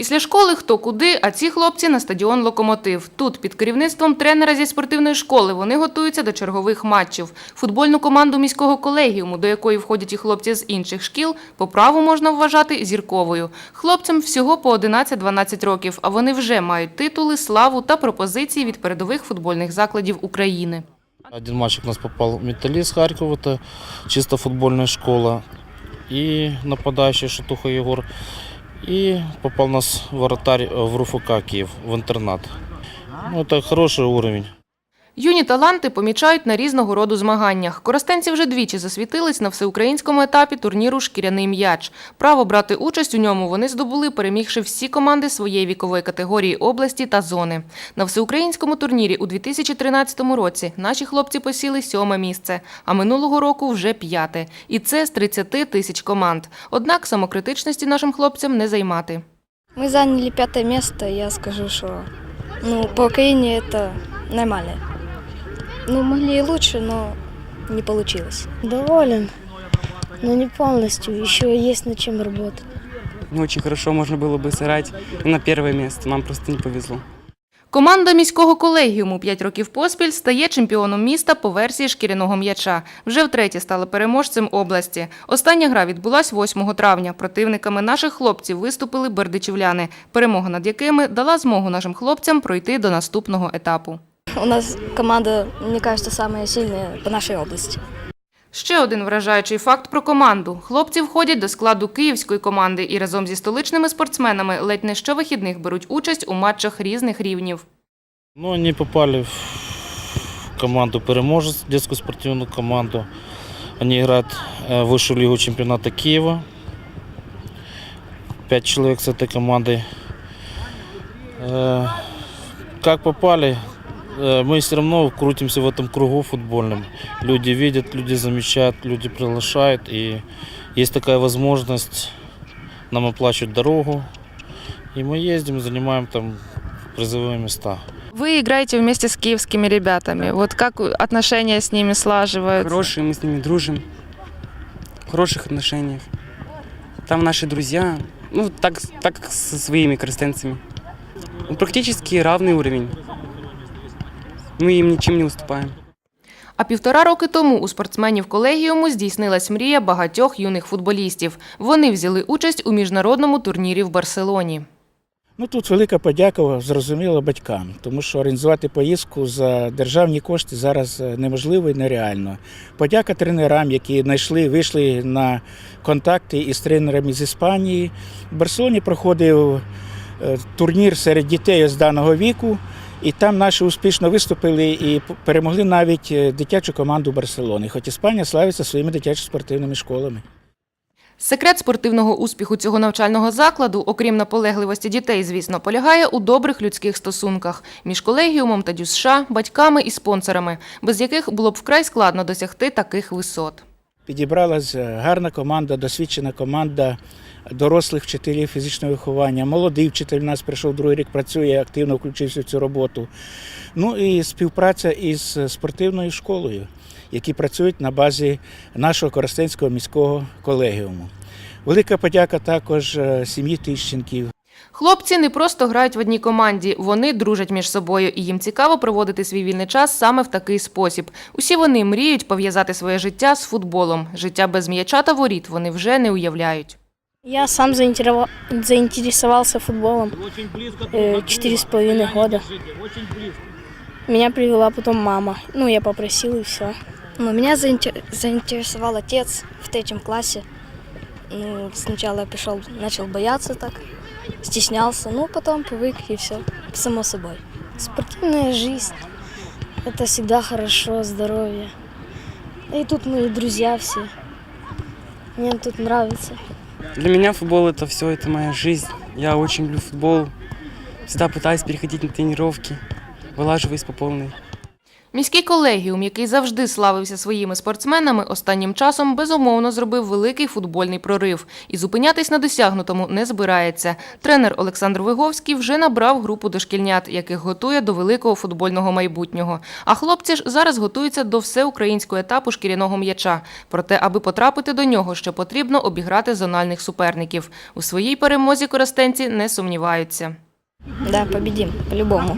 Після школи хто куди, а ці хлопці на стадіон «Локомотив». Тут під керівництвом тренера зі спортивної школи вони готуються до чергових матчів. Футбольну команду міського колегіуму, до якої входять і хлопці з інших шкіл, по праву можна вважати зірковою. Хлопцям всього по 11-12 років, а вони вже мають титули, славу та пропозиції від передових футбольних закладів України. Один мальчик у нас попал в металлист Харьков, это чисто футбольная школа. И нападающий Шатуха Егор. И попав нас вратарь э, в РУФК Київ в інтернат. Ну, это хороший уровень. Юні таланти помічають на різного роду змаганнях. Коростенці вже двічі засвітились на всеукраїнському етапі турніру Шкіряний м'яч. Право брати участь у ньому вони здобули, перемігши всі команди своєї вікової категорії області та зони. На всеукраїнському турнірі у 2013 році наші хлопці посіли сьоме місце, а минулого року вже п'яте. І це з 30 тисяч команд. Однак самокритичності нашим хлопцям не займати. Мы заняли пятое место, я скажу, что ну, по Украине это нормально. Ну, могли и лучше, но не получилось. Доволен, но не полностью. Еще есть над чем работать. Ну, очень хорошо можно было бы сыграть на первое место. Нам просто не повезло. Команда міського колегіуму 5 років поспіль стає чемпіоном міста по версії шкіряного м'яча. Вже втретє стали переможцем області. Остання гра відбулась 8 травня. Противниками наших хлопців виступили бердичівляни, перемога над якими дала змогу нашим хлопцям пройти до наступного етапу. У нас команда, мне кажется, самая сильная по нашей области. Ще один вражаючий факт про команду. Хлопці входять до складу київської команди і разом зі столичними спортсменами ледь не щовихідних беруть участь у матчах різних рівнів. Ну, они попали в команду «Переможец», детскую спортивную команду. Они играют э, в высшую лигу чемпионата Киева. Пять человек с этой командой. Э, Как попали, э, мы все равно крутимся в этом кругу футбольном. Люди видят, люди замечают, люди приглашают. И есть такая возможность, нам оплачивают дорогу. И мы ездим, занимаем там призовые места. Вы играете вместе с киевскими ребятами. Вот как отношения с ними слаживаются? Хорошие, мы с ними дружим. В хороших отношениях. Там наши друзья. Ну, так, так как со своими крестенцами. Ну, практически равный уровень. Мы им ничем не уступаем. А півтора роки тому у спортсменів колегіуму здійснилась мрія багатьох юних футболістів. Вони взяли участь у міжнародному турнірі в Барселоні. Ну тут велика подяка, зрозуміло, батькам, тому що організувати поїздку за державні кошти зараз е, неможливо і нереально. Подяка тренерам, які знайшли, вийшли на контакти із тренерами з Іспанії. В Барселоні проходив е, турнір серед дітей з даного віку, і там наші успішно виступили і перемогли навіть е, дитячу команду Барселони. Хоч Іспанія славиться своїми дитячо-спортивними школами. Секрет спортивного успіху цього навчального закладу, окрім наполегливості дітей, звісно, полягає у добрих людських стосунках між колегіумом та ДЮСШ, батьками і спонсорами, без яких було б вкрай складно досягти таких висот. Підібралась е, гарна команда, досвідчена команда дорослих вчителів фізичного виховання. Молодий вчитель у нас прийшов другий рік, працює, активно включився в цю роботу. Ну і співпраця із спортивною школою, які працюють на базі нашого Коростенського міського колегіуму. Велика подяка також е, сім'ї Тищенків. Хлопці не просто грають в одній команді, вони дружать між собою, і їм цікаво проводити свій вільний час саме в такий спосіб. Усі вони мріють пов'язати своє життя з футболом. Життя без м'яча та воріт вони вже не уявляють. Я сам заинтересовался футболом четыре с половиной года. Меня привела потом мама. Ну, я попросил и все. Но меня заинтер- заинтересовал отец в третьем классе. Ну, сначала я пришел, начал бояться так, стеснялся, ну, потом привык и все, само собой. Спортивная жизнь. Это всегда хорошо, здоровье. И тут мои друзья все. Мне тут нравится. Для меня футбол это все, это моя жизнь. Я очень люблю футбол. Всегда пытаюсь переходить на тренировки. Вылаживаюсь по полной. Міський колегіум, який завжди славився своїми спортсменами, останнім часом безумовно зробив великий футбольний прорив і зупинятись на досягнутому не збирається. Тренер Олександр Виговський вже набрав групу дошкільнят, яких готує до великого футбольного майбутнього. А хлопці ж зараз готуються до всеукраїнського етапу шкіряного м'яча. Проте, аби потрапити до нього, ще потрібно обіграти зональних суперників. У своїй перемозі коростенці не сумніваються. Да, победим, по-любому.